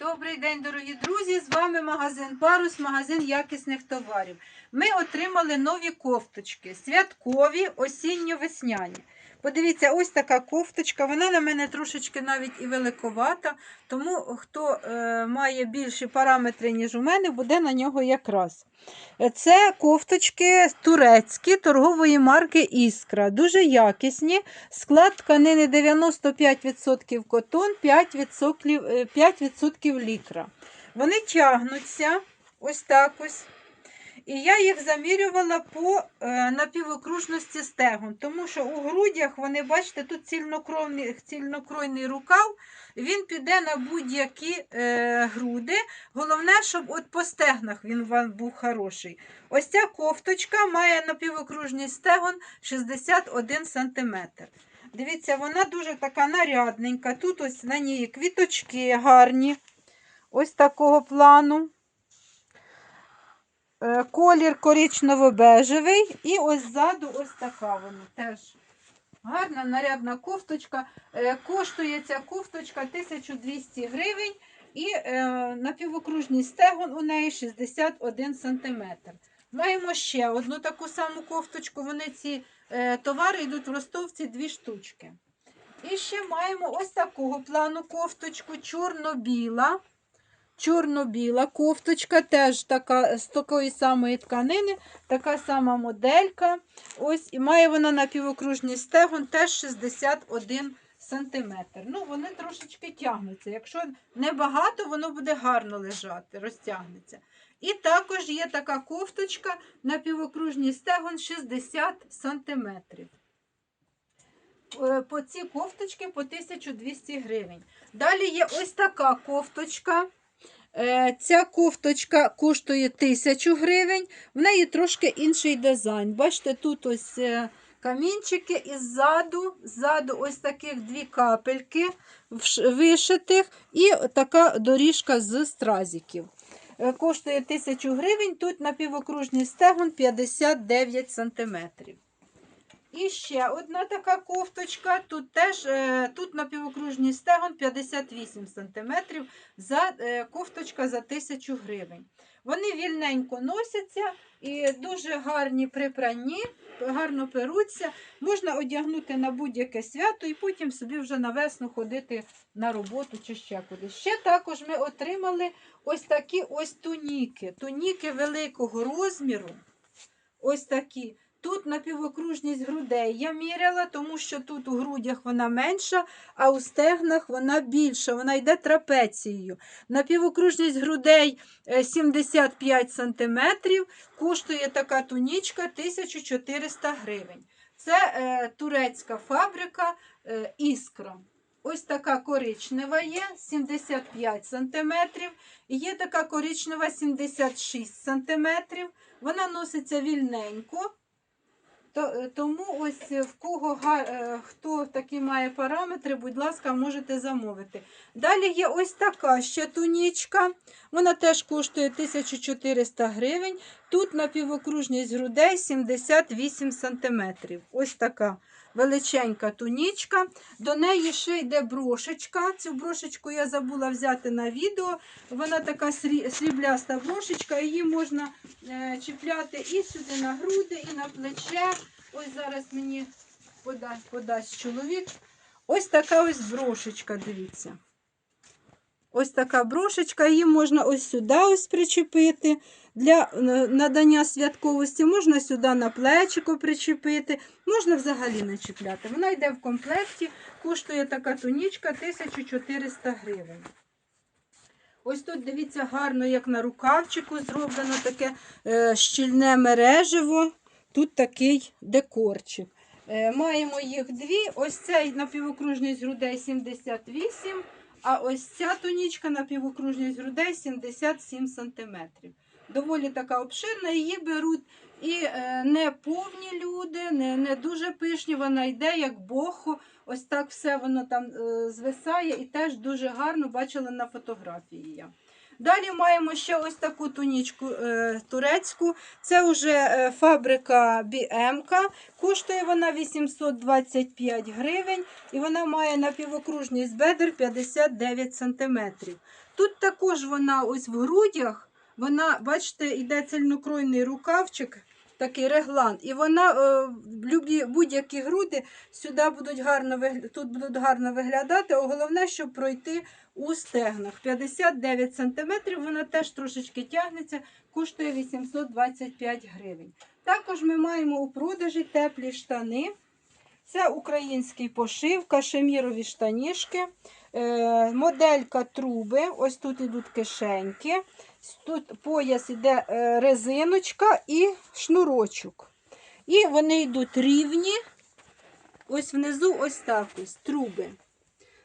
Добрий день, дорогі друзі! З вами магазин Парус, магазин якісних товарів. Ми отримали нові кофточки, святкові, осінньо-весняні. Подивіться, ось така кофточка. Вона на мене трошечки навіть і великовата, тому хто е, має більші параметри, ніж у мене, буде на нього якраз. Це кофточки турецькі торгової марки Іскра. Дуже якісні. Склад тканини 95% котон, 5%, е, 5% лікра. Вони тягнуться ось так ось. І я їх замірювала по е, напівокружності стегон, тому що у грудях вони, бачите, тут цільнокровний, цільнокройний рукав, він піде на будь-які е, груди. Головне, щоб от по стегнах він вам був хороший. Ось ця кофточка має напівокружність стегон 61 см. Дивіться, вона дуже така нарядненька. Тут ось на ній квіточки гарні. Ось такого плану. Е, Колір коричнево-бежевий. І ось ззаду ось така вона теж. Гарна нарядна кофточка. Е, Коштує ця кофточка 1200 гривень. І е, напівокружний стегон у неї 61 см. Маємо ще одну таку саму кофточку. Вони ці товари йдуть в ростовці дві штучки. І ще маємо ось такого плану кофточку, чорно-біла. Чорно-біла кофточка, теж така, з такої самої тканини, така сама моделька. Ось, І має вона напівокружний стегон, теж 61 см. Ну, вони трошечки тягнуться. Якщо небагато, воно буде гарно лежати, розтягнеться. І також є така кофточка напівокружний стегон 60 см. Е, По ці кофточки по 1200 гривень. Далі є ось така кофточка. Е, Ця кофточка коштує 1000 гривень, в неї трошки інший дизайн. Бачите, тут ось е, камінчики і ззаду, ззаду ось таких дві капельки вишитих і така доріжка з стразиків. Е, Коштує 1000 гривень, тут напівокружний стегон 59 сантиметрів. І ще одна така кофточка. Тут теж е, тут напівокружний стегон 58 см. За, е, кофточка за 1000 гривень. Вони вільненько носяться і дуже гарні при гарно перуться. Можна одягнути на будь-яке свято і потім собі вже на весну ходити на роботу чи ще кудись. Ще також ми отримали ось такі ось туніки. Туніки великого розміру. Ось такі. Тут напівокружність грудей я міряла, тому що тут у грудях вона менша, а у стегнах вона більша, вона йде трапецією. Напівокружність грудей е, 75 см, коштує така тунічка 1400 гривень. Це е, турецька фабрика е, Іскра. Ось така коричнева є 75 см. І є така коричнева 76 см. Вона носиться вільненько. Е, тому ось е, в кого е, хто такі має параметри, будь ласка, можете замовити. Далі є ось така ще тунічка. Вона теж коштує 1400 гривень. Тут напівокружність грудей 78 см. Ось така величенька тунічка. До неї ще йде брошечка. Цю брошечку я забула взяти на відео. Вона така срібляста брошечка. Її можна е, чіпляти і сюди на груди, і на плече. Ось зараз мені подасть, подасть чоловік. Ось така ось брошечка, дивіться. Ось така брошечка, її можна ось сюди ось причепити. Для е, надання святковості можна сюди на плечико причепити, можна взагалі не чіпляти. Вона йде в комплекті, коштує така тунічка 1400 гривень. Ось тут дивіться гарно, як на рукавчику зроблено таке е, щільне мережево. Тут такий декорчик. Е, маємо їх дві. Ось цей напівокружність грудей 78, а ось ця тунічка на півокружність грудей 77 см. Доволі така обширна, її беруть і е, не повні люди, не, не дуже пишні, вона йде як бохо. Ось так все воно там е, звисає і теж дуже гарно бачила на фотографії я. Далі маємо ще ось таку тунічку е, турецьку. Це вже е, фабрика BM. Коштує вона 825 гривень і вона має напівокружність бедер 59 см. Тут також вона ось в грудях, вона, бачите, йде цельнокройний рукавчик, такий реглан, і вона е, будь-які груди сюди будуть гарно тут будуть гарно виглядати. Головне, щоб пройти у стегнах. 59 см, вона теж трошечки тягнеться, коштує 825 гривень. Також ми маємо у продажі теплі штани. Це український пошив, кашемірові штанішки, е, моделька труби. Ось тут ідуть кишеньки. Тут пояс іде е, резиночка і шнурочок. І вони йдуть рівні. Ось внизу ось так ось труби.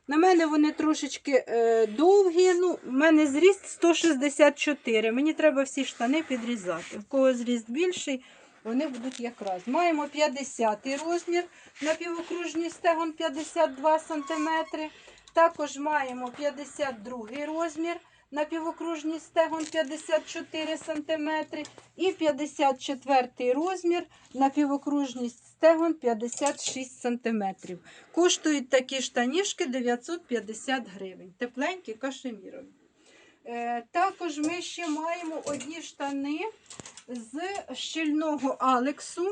На мене вони трошечки е, довгі. Ну, в мене зріст 164. Мені треба всі штани підрізати. В кого зріст більший, вони будуть якраз. Маємо 50 розмір, напівокружній стегон 52 см. Також маємо 52 розмір, напівокружній стегон 54 см. І 54 розмір, напівокружність стегон 56 см. Коштують такі штанішки 950 гривень. Тепленькі кашемірові. Е, також ми ще маємо одні штани з щільного Алексу.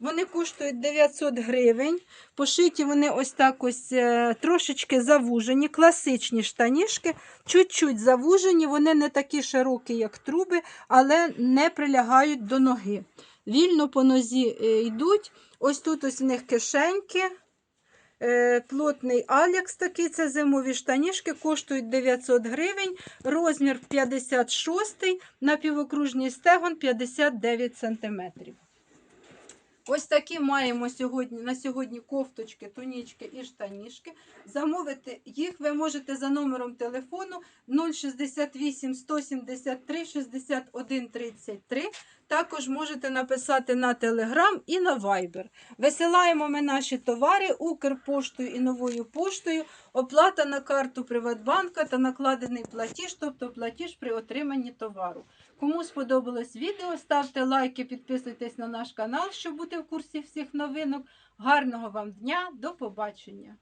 Вони коштують 900 гривень. Пошиті вони ось так ось е, трошечки завужені, класичні штанішки, чуть-чуть завужені, вони не такі широкі, як труби, але не прилягають до ноги. Вільно по нозі е, йдуть. Ось тут ось в них кишеньки. Е, Плотний Алекс такий, це зимові штанішки, коштують 900 гривень, розмір 56, напівокружній стегон 59 см. Ось такі маємо сьогодні, на сьогодні кофточки, тунічки і штанішки. Замовити їх ви можете за номером телефону 068 173 61 33. Також можете написати на Telegram і на Viber. Висилаємо ми наші товари Укрпоштою і новою поштою. Оплата на карту Приватбанка та накладений платіж, тобто платіж при отриманні товару. Кому сподобалось відео, ставте лайки, підписуйтесь на наш канал, щоб бути в курсі всіх новинок. Гарного вам дня, до побачення!